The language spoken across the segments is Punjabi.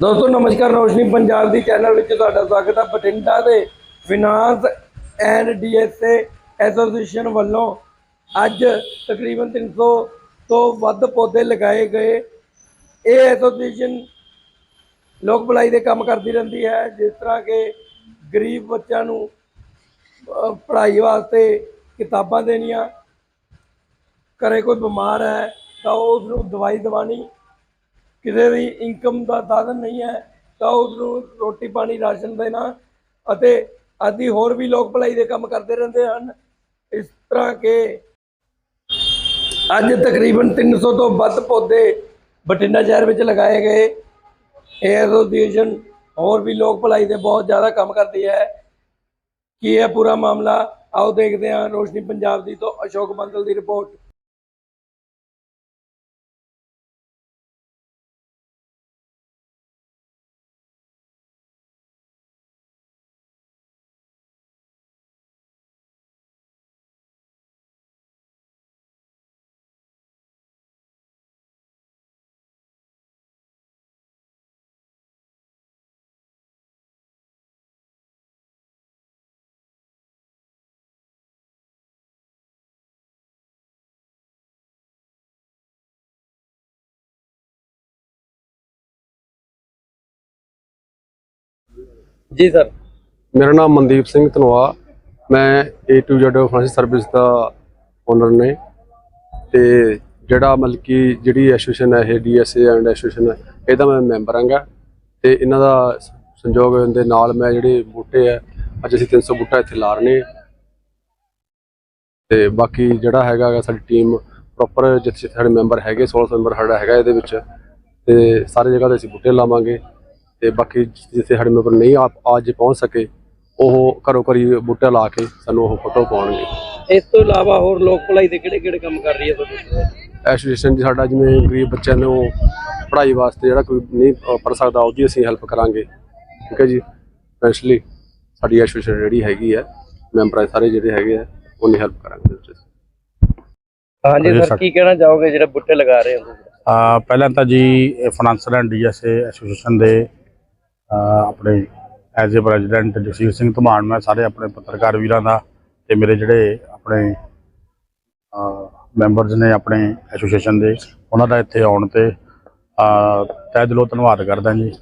ਦੋਸਤੋ, ਨਮਸਕਾਰ, ਰੋਸ਼ਨੀ ਪੰਜਾਬ ਦੀ ਚੈਨਲ ਵਿੱਚ ਤੁਹਾਡਾ ਸਵਾਗਤ ਹੈ ਬਠਿੰਡਾ ਦੇ ਫਿਨਾਂਸ ਐਂਡ ਡੀਐਸਏ ਐਸੋਸੀਏਸ਼ਨ ਵੱਲੋਂ ਅੱਜ ਤਕਰੀਬਨ 300 ਤੋਂ ਵੱਧ ਪੌਦੇ ਲਗਾਏ ਗਏ। ਇਹ ਐਸੋਸੀਏਸ਼ਨ ਲੋਕ ਭਲਾਈ ਦੇ ਕੰਮ ਕਰਦੀ ਰਹਿੰਦੀ ਹੈ, ਜਿਸ ਤਰ੍ਹਾਂ ਕਿ ਗਰੀਬ ਬੱਚਿਆਂ ਨੂੰ ਪੜ੍ਹਾਈ ਵਾਸਤੇ ਕਿਤਾਬਾਂ ਦੇਣੀਆਂ, ਘਰੇ ਕੋਈ ਬਿਮਾਰ ਹੈ ਤਾਂ ਉਸ ਨੂੰ ਦਵਾਈ ਦਿਵਾਣੀ ਕਿਸੇ ਦੀ ਇਨਕਮ ਦਾ ਸਾਧਨ ਨਹੀਂ ਹੈ, ਤਾਂ ਉਸ ਨੂੰ ਰੋਟੀ ਪਾਣੀ ਰਾਸ਼ਨ ਦੇਣਾ ਅਤੇ ਆਦਿ ਹੋਰ ਵੀ ਲੋਕ ਭਲਾਈ ਦੇ ਕੰਮ ਕਰਦੇ ਰਹਿੰਦੇ ਹਨ। ਇਸ ਤਰ੍ਹਾਂ ਕਿ ਅੱਜ ਤਕਰੀਬਨ 300 ਤੋਂ ਵੱਧ ਪੌਦੇ ਬਠਿੰਡਾ ਸ਼ਹਿਰ ਵਿੱਚ ਲਗਾਏ ਗਏ। ਇਹ ਐਸੋਸੀਏਸ਼ਨ ਹੋਰ ਵੀ ਲੋਕ ਭਲਾਈ ਦੇ ਬਹੁਤ ਜ਼ਿਆਦਾ ਕੰਮ ਕਰਦੀ ਹੈ। ਕੀ ਹੈ ਪੂਰਾ ਮਾਮਲਾ? ਆਓ ਦੇਖਦੇ ਹਾਂ ਰੋਸ਼ਨੀ ਪੰਜਾਬ ਦੀ ਤੋਂ ਅਸ਼ੋਕ ਬੰਦਲ ਦੀ ਰਿਪੋਰਟ। ਜੀ ਸਰ। ਮੇਰਾ ਨਾਮ ਮਨਦੀਪ ਸਿੰਘ ਧਨੋਆ। ਮੈਂ A to Z finance service the owner ਨੇ। ਤੇ ਜਿਹੜਾ ਮਤਲਬ ਕਿ ਜਿਹੜੀ ਐਸੋਸੀਏਸ਼ਨ ਹੈ, ਇਹ DSA ਐਂਡ ਐਸੋਸੀਏਸ਼ਨ ਇਹਦਾ ਮੈਂ ਮੈਂਬਰ ਹਾਂਗਾ ਤੇ ਇਹਨਾਂ ਦਾ ਸੰਯੋਗ ਦੇ ਨਾਲ ਮੈਂ ਜਿਹੜੇ ਬੂਟੇ ਆ, ਅੱਜ ਅਸੀਂ 300 ਬੂਟਾ ਇੱਥੇ ਲਾ ਰਹੇ ਨੇ ਤੇ ਬਾਕੀ ਜਿਹੜਾ ਹੈਗਾ ਸਾਡੀ ਟੀਮ ਪ੍ਰੋਪਰ ਜਿੱਥੇ ਜਿੱਥੇ ਸਾਡੇ ਮੈਂਬਰ ਹੈਗੇ 16 ਮੈਂਬਰ ਸਾਡਾ ਹੈਗਾ ਇਹਦੇ ਵਿੱਚ। ਤੇ ਸਾਰੇ ਜਗ੍ਹਾ ਤੇ ਅਸੀਂ ਬੂਟੇ ਲਾਵਾਂਗੇ। ਤੇ ਬਾਕੀ ਜਿੱਥੇ ਸਾਡੇ ਮੈਂਬਰ ਨਹੀਂ ਆ ਅੱਜ ਪਹੁੰਚ ਸਕੇ ਉਹ ਘਰੋਂ ਘਰੀ ਬੂਟੇ ਲਾ ਕੇ ਸਾਨੂੰ ਉਹ ਫੋਟੋ ਪਾਉਣਗੇ। ਇਸ ਤੋਂ ਇਲਾਵਾ ਹੋਰ ਲੋਕ ਭਲਾਈ ਦੇ ਕਿਹੜੇ ਕਿਹੜੇ ਕੰਮ ਕਰ ਰਹੀ ਹੈ ਤੁਹਾਡੀ ਐਸੋਸੀਏਸ਼ਨ ਜੀ ਸਾਡਾ ਜਿਵੇਂ ਗਰੀਬ ਬੱਚਿਆਂ ਨੂੰ ਪੜ੍ਹਾਈ ਵਾਸਤੇ ਜਿਹੜਾ ਕੋਈ ਨਹੀਂ ਅ, ਪੜ੍ਹ ਸਕਦਾ ਉਹਦੀ ਅਸੀਂ ਹੈਲਪ ਕਰਾਂਗੇ। ਠੀਕ ਹੈ ਜੀ? ਸਪੈਸ਼ਲੀ ਸਾਡੀ ਐਸੋਸੀਏਸ਼ਨ ਜਿਹੜੀ ਹੈਗੀ ਹੈ ਮੈਂਬਰ ਸਾਰੇ ਜਿਹੜੇ ਹੈਗੇ ਆ ਉਹਨੀ ਹੈਲਪ ਕਰਾਂਗੇ ਉਹਦੇ 'ਚ। ਹਾਂਜੀ ਅਜੇ ਸਰ ਕੀ ਕਹਿਣਾ ਚਾਹੋਗੇ ਜਿਹੜੇ ਬੁੱਟੇ ਲਗਾ ਰਹੇ ਹੋ ਪਹਿਲਾਂ ਤਾਂ ਜੀ ਫਾਈਨਾਂਸਰ ਐਂਡ ਡੀਐਸਏ ਐਸੋਸੀਏਸ਼ਨ ਦੇ ਆਪਣੇ as a president Jagsir Singh Dhaman, ਮੈਂ ਸਾਰੇ ਆਪਣੇ ਪੱਤਰਕਾਰ ਵੀਰਾਂ ਦਾ ਤੇ ਮੇਰੇ ਜਿਹੜੇ ਆਪਣੇ ਮੈਂਬਰਸ ਨੇ ਆਪਣੇ ਐਸੋਸੀਏਸ਼ਨ ਦੇ, ਉਹਨਾਂ ਦਾ ਇੱਥੇ ਆਉਣ ਤੇ ਤਹਿ ਦਿਲੋਂ ਧੰਨਵਾਦ ਕਰਦਾ ਜੀ।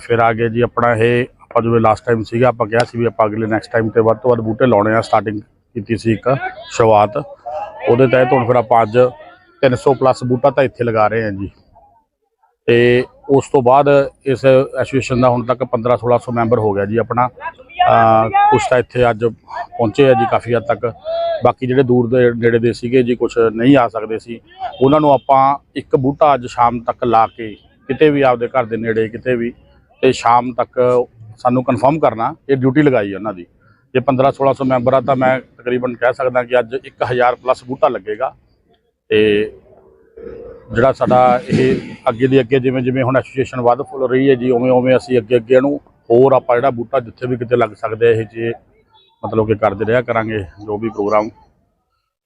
ਫਿਰ ਆ ਗਏ ਜੀ ਆਪਣਾ ਇਹ, ਆਪਾਂ ਜਿਵੇਂ ਲਾਸਟ ਟਾਈਮ ਸੀਗਾ, ਆਪਾਂ ਕਿਹਾ ਸੀ ਵੀ ਆਪਾਂ ਅਗਲੇ ਨੈਕਸਟ ਟਾਈਮ ਤੇ ਵੱਧ ਤੋਂ ਵੱਧ ਬੂਟੇ ਲਾਉਣੇ ਆ ਸਟਾਰਟਿੰਗ ਕੀਤੀ ਸੀ ਇੱਕ ਸ਼ੁਰੂਆਤ। ਉਹਦੇ ਤਹਿਤ ਹੁਣ ਫਿਰ ਆਪਾਂ ਅੱਜ 300 ਪਲੱਸ ਬੂਟਾ ਤਾਂ ਇੱਥੇ ਲਗਾ ਰਹੇ ਹਾਂ ਜੀ। ਤੇ ਉਸ ਤੋਂ ਬਾਅਦ ਇਸ ਐਸੋਸੀਏਸ਼ਨ ਦਾ ਹੁਣ ਤੱਕ 15 1600 ਮੈਂਬਰ ਹੋ ਗਿਆ ਜੀ ਆਪਣਾ। ਅ, ਕੁਛ ਤਾਂ ਇੱਥੇ ਅੱਜ ਪਹੁੰਚੇ ਆ ਜੀ ਕਾਫੀ ਹੱਦ ਤੱਕ। ਬਾਕੀ ਜਿਹੜੇ ਦੂਰ ਦੇ ਨੇੜੇ ਦੇ ਸੀਗੇ ਜੀ ਕੁਝ ਨਹੀਂ ਆ ਸਕਦੇ ਸੀ। ਉਹਨਾਂ ਨੂੰ ਆਪਾਂ ਇੱਕ ਬੂਟਾ ਅੱਜ ਸ਼ਾਮ ਤੱਕ ਲਾ ਕੇ ਕਿਤੇ ਵੀ ਆਪਦੇ ਘਰ ਦੇ ਨੇੜੇ ਕਿਤੇ ਵੀ ਤੇ ਸ਼ਾਮ ਤੱਕ ਸਾਨੂੰ ਕਨਫਰਮ ਕਰਨਾ ਇਹ ਡਿਊਟੀ ਲਗਾਈ ਉਹਨਾਂ ਦੀ। ਜੇ 15 1600 ਮੈਂਬਰ ਆ ਤਾਂ ਮੈਂ ਤਕਰੀਬਨ ਕਹਿ ਸਕਦਾ ਕਿ ਅੱਜ 1000 ਪਲੱਸ ਬੂਟਾ ਲੱਗੇਗਾ। ਤੇ ਜਿਹੜਾ ਸਾਡਾ ਇਹ ਅੱਗੇ ਦੀ ਅੱਗੇ ਜਿਵੇਂ ਜਿਵੇਂ ਹੁਣ ਐਸੋਸੀਏਸ਼ਨ ਵੱਧ ਫੁੱਲ ਰਹੀ ਹੈ ਜੀ, ਉਵੇਂ ਉਵੇਂ ਅਸੀਂ ਅੱਗੇ ਅੱਗੇ ਨੂੰ ਹੋਰ ਆਪਾਂ ਜਿਹੜਾ ਬੂਟਾ ਜਿੱਥੇ ਵੀ ਕਿਤੇ ਲੱਗ ਸਕਦੇ ਇਹ ਜੇ ਮਤਲਬ ਕਿ ਕਰਦੇ ਰਿਹਾ ਕਰਾਂਗੇ ਜੋ ਵੀ ਪ੍ਰੋਗਰਾਮ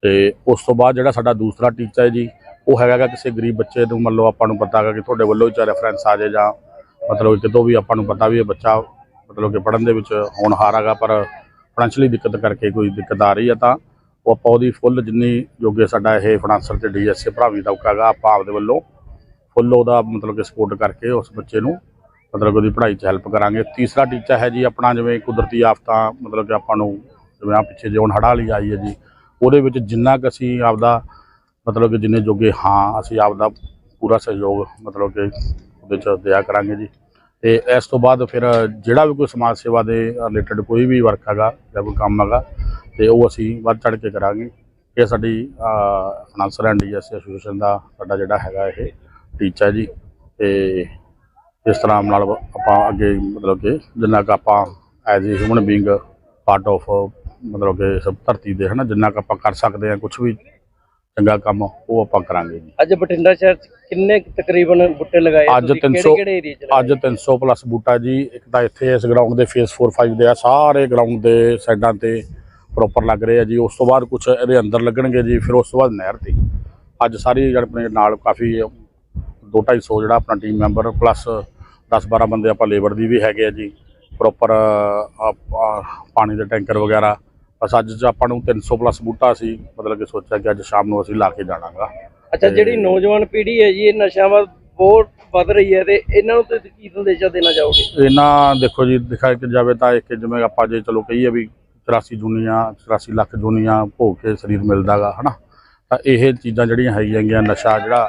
ਤੇ ਉਸ ਤੋਂ ਬਾਅਦ ਜਿਹੜਾ ਸਾਡਾ ਦੂਸਰਾ ਟੀਚਾ ਹੈ ਜੀ, ਉਹ ਹੈਗਾ ਕਿਸੇ ਗਰੀਬ ਬੱਚੇ ਨੂੰ ਮੰਨ ਲਓ ਆਪਾਂ ਨੂੰ ਪਤਾ ਹੈਗਾ ਕਿ ਤੁਹਾਡੇ ਵੱਲੋਂ ਹੀ ਚਾਹੇ ਰੈਫਰੈਂਸ ਆ ਜਾਏ ਜਾਂ ਮਤਲਬ ਕਿ ਕਿਤੋਂ ਵੀ ਆਪਾਂ ਨੂੰ ਪਤਾ ਵੀ ਇਹ ਬੱਚਾ ਮਤਲਬ ਕਿ ਪੜ੍ਹਨ ਦੇ ਵਿੱਚ ਹੋਣਹਾਰ ਹੈਗਾ ਪਰ ਫਾਈਨੈਂਸ਼ੀਅਲੀ ਦਿੱਕਤ ਕਰਕੇ ਕੋਈ ਦਿੱਕਤ ਆ ਰਹੀ ਹੈ ਤਾਂ ਉਹ ਆਪਾਂ ਉਹਦੀ ਫੁੱਲ ਜਿੰਨੀ ਜੋਗੇ ਸਾਡਾ ਇਹ ਫਾਈਨਾਂਸਰ ਤੇ ਡੀਐਸਏ ਭਰਾਵੀ ਦਾ ਹੈਗਾ, ਆਪਾਂ ਆਪਦੇ ਵੱਲੋਂ ਫੁੱਲ ਉਹਦਾ ਮਤਲਬ ਕਿ ਸਪੋਰਟ ਕਰਕੇ ਉਸ ਬੱਚੇ ਨੂੰ ਮਤਲਬ ਕਿ ਉਹਦੀ ਪੜ੍ਹਾਈ 'ਚ ਹੈਲਪ ਕਰਾਂਗੇ। ਤੀਸਰਾ ਟੀਚਾ ਹੈ ਜੀ ਆਪਣਾ, ਜਿਵੇਂ ਕੁਦਰਤੀ ਆਫਤਾਂ ਮਤਲਬ ਕਿ ਆਪਾਂ ਨੂੰ ਜਿਵੇਂ ਆ ਪਿੱਛੇ ਜਿਉਂ ਹੜ੍ਹ ਲਈ ਆਈ ਹੈ ਜੀ, ਉਹਦੇ ਵਿੱਚ ਜਿੰਨਾ ਕੁ ਅਸੀਂ ਆਪਦਾ ਮਤਲਬ ਕਿ ਜਿੰਨੇ ਜੋਗੇ ਹਾਂ, ਅਸੀਂ ਆਪਦਾ ਪੂਰਾ ਸਹਿਯੋਗ ਮਤਲਬ ਕਿ ਉਹਦੇ 'ਚ ਦਿਆ ਕਰਾਂਗੇ ਜੀ। ਤੇ ਇਸ ਤੋਂ ਬਾਅਦ ਫਿਰ ਜਿਹੜਾ ਵੀ ਕੋਈ ਸਮਾਜ ਸੇਵਾ ਦੇ ਰਿਲੇਟਡ ਕੋਈ ਵੀ ਵਰਕ ਹੈਗਾ ਜਾਂ ਕੋਈ ਕੰਮ ਹੈਗਾ ਤੇ ਉਹ ਅਸੀਂ ਵੱਧ ਚੜ੍ਹ ਕੇ ਕਰਾਂਗੇ। ਇਹ ਸਾਡੀ ਫਾਈਨਾਂਸਰ ਐਂਡ ਡੀਐਸ ਐਸੋਸੀਏਸ਼ਨ ਦਾ ਸਾਡਾ ਜਿਹੜਾ ਹੈਗਾ ਇਹ ਟੀਚਾ ਜੀ। ਤੇ ਇਸ ਤਰ੍ਹਾਂ ਨਾਲ ਆਪਾਂ ਅੱਗੇ ਮਤਲਬ ਕਿ ਜਿੰਨਾ ਕੁ ਆਪਾਂ as a human being part of ਮਤਲਬ ਕਿ ਸਭ ਧਰਤੀ ਦੇ ਹਨਾ ਜਿੰਨਾ ਕੁ ਆਪਾਂ ਕਰ ਸਕਦੇ ਹਾਂ ਕੁਝ ਵੀ ਚੰਗਾ ਕੰਮ ਉਹ ਆਪਾਂ ਕਰਾਂਗੇ ਜੀ। ਅੱਜ ਬਠਿੰਡਾ ਸ਼ਹਿਰ 'ਚ ਕਿੰਨੇ ਤਕਰੀਬਨ ਬੁੱਟੇ ਲਗਾਏ ਅੱਜ ਤੁਸੀਂ? 300 ਕਿਹੜੇ ਕਿਹੜੇ ਏਰੀਆ 'ਚ ਲਗਾਏ? ਅੱਜ 300 ਪਲੱਸ ਬੂਟਾ ਜੀ। ਇੱਕ ਤਾਂ ਇੱਥੇ ਇਸ ਗਰਾਊਂਡ ਦੇ ਫੇਸ 4 5 ਦੇ ਆ ਸਾਰੇ ਗਰਾਊਂਡ ਦੇ ਸਾਈਡਾਂ ਤੇ। ਪ੍ਰੋਪਰ ਲੱਗ ਰਹੇ ਆ ਜੀ। ਉਸ ਤੋਂ ਬਾਅਦ ਕੁਝ ਇਹਦੇ ਅੰਦਰ ਲੱਗਣਗੇ ਜੀ ਫਿਰ ਉਸ ਤੋਂ ਬਾਅਦ ਨਹਿਰ ਤੇ। ਅੱਜ ਸਾਰੀ ਜਿਹੜੇ ਆਪਣੇ ਨਾਲ ਕਾਫੀ 2 250 ਜਿਹੜਾ ਆਪਣਾ ਟੀਮ ਮੈਂਬਰ ਪਲੱਸ 10-12 ਬੰਦੇ ਆਪਾਂ ਲੇਬਰ ਦੀ ਵੀ ਹੈਗੇ ਆ ਜੀ। ਪ੍ਰੋਪਰ ਪਾਣੀ ਦੇ ਟੈਂਕਰ ਵਗੈਰਾ। ਬਸ ਅੱਜ ਆਪਾਂ ਨੂੰ 300 ਪਲੱਸ ਬੂਟਾ ਸੀ ਮਤਲਬ ਕਿ ਸੋਚਿਆ ਕਿ ਅੱਜ ਸ਼ਾਮ ਨੂੰ ਅਸੀਂ ਲਾ ਕੇ ਜਾਣਾਗਾ। ਅੱਛਾ ਜਿਹੜੀ ਨੌਜਵਾਨ ਪੀੜ੍ਹੀ ਹੈ ਜੀ ਇਹ ਨਸ਼ਿਆਂ ਵੱਲ ਬਹੁਤ ਵੱਧ ਰਹੀ ਹੈ ਤੇ ਇਹਨਾਂ ਨੂੰ ਤੁਸੀਂ ਕੀ ਸੰਦੇਸ਼ਾ ਦੇਣਾ ਚਾਹੋਗੇ? ਇਹਨਾਂ ਦੇਖੋ ਜੀ ਦਿਖਾਇਆ ਕਿ ਜਾਵੇ ਤਾਂ ਇੱਕ ਜਿਵੇਂ ਆਪਾਂ ਜੇ ਚਲੋ ਕਹੀਏ ਵੀ 84 ਜੂਨੀਆਂ 84 ਲੱਖ ਜੂਨੀਆਂ ਭੋਗ ਕੇ ਸਰੀਰ ਮਿਲਦਾਗਾ ਹਨਾ? ਤਾਂ ਇਹ ਚੀਜ਼ਾਂ ਜਿਹੜੀਆਂ ਹੈਗੀਆਂ ਗੀਆਂ, ਨਸ਼ਾ ਜਿਹੜਾ,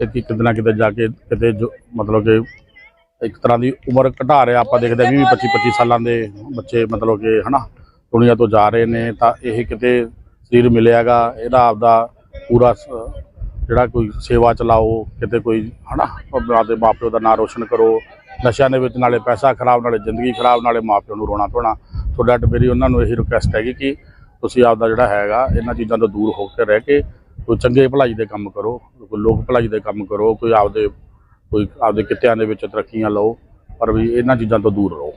ਇਹ ਕਿ ਕਿਤੇ ਨਾ ਕਿਤੇ ਜਾ ਕੇ ਕਿਤੇ ਜੋ, ਮਤਲਬ ਕਿ ਇੱਕ ਤਰ੍ਹਾਂ ਦੀ ਉਮਰ ਘਟਾ ਰਿਹਾ, ਆਪਾਂ ਦੇਖਦੇ 20 25 25 ਸਾਲਾਂ ਦੇ ਬੱਚੇ ਮਤਲਬ ਕਿ, ਹਨਾ? ਦੁਨੀਆ ਤੋਂ ਜਾ ਰਹੇ ਨੇ, ਤਾਂ ਇਹ ਕਿਤੇ ਸਰੀਰ ਮਿਲਿਆਗਾ ਇਹਦਾ ਆਪਦਾ ਪੂਰਾ ਜਿਹੜਾ ਕੋਈ ਸੇਵਾ ਚਲਾਓ, ਕਿਤੇ ਕੋਈ, ਹਨਾ? ਆਪਦੇ ਮਾਪਿਓ ਦਾ ਨਾਂ ਰੋਸ਼ਨ ਕਰੋ, ਨਸ਼ਿਆਂ ਦੇ ਵਿੱਚ ਨਾਲੇ ਪੈਸਾ ਖਰਾਬ, ਨਾਲੇ ਜ਼ਿੰਦਗੀ ਖਰਾਬ, ਨਾਲੇ ਮਾਪਿਓ ਨੂੰ ਰੋਣਾ ਧੋਣਾ। ਤੁਹਾਡਾ ਤੇ ਮੇਰੀ ਉਹਨਾਂ ਨੂੰ ਇਹੀ ਰਿਕੁਐਸਟ ਹੈਗੀ ਕਿ ਤੁਸੀਂ ਆਪਦਾ ਜਿਹੜਾ ਹੈਗਾ, ਇਹਨਾਂ ਚੀਜ਼ਾਂ ਤੋਂ ਦੂਰ ਹੋ ਕੇ ਰਹਿ ਕੇ ਕੋਈ ਚੰਗੇ ਭਲਾਈ ਦੇ ਕੰਮ ਕਰੋ, ਕੋਈ ਲੋਕ ਭਲਾਈ ਦੇ ਕੰਮ ਕਰੋ, ਕੋਈ ਆਪਦੇ ਕੋਈ ਆਪਦੇ ਕਿੱਤਿਆਂ ਦੇ ਵਿੱਚ ਤਰੱਕੀਆਂ ਲਓ, ਪਰ ਵੀ ਇਹਨਾਂ ਚੀਜ਼ਾਂ ਤੋਂ ਦੂਰ ਰਹੋ।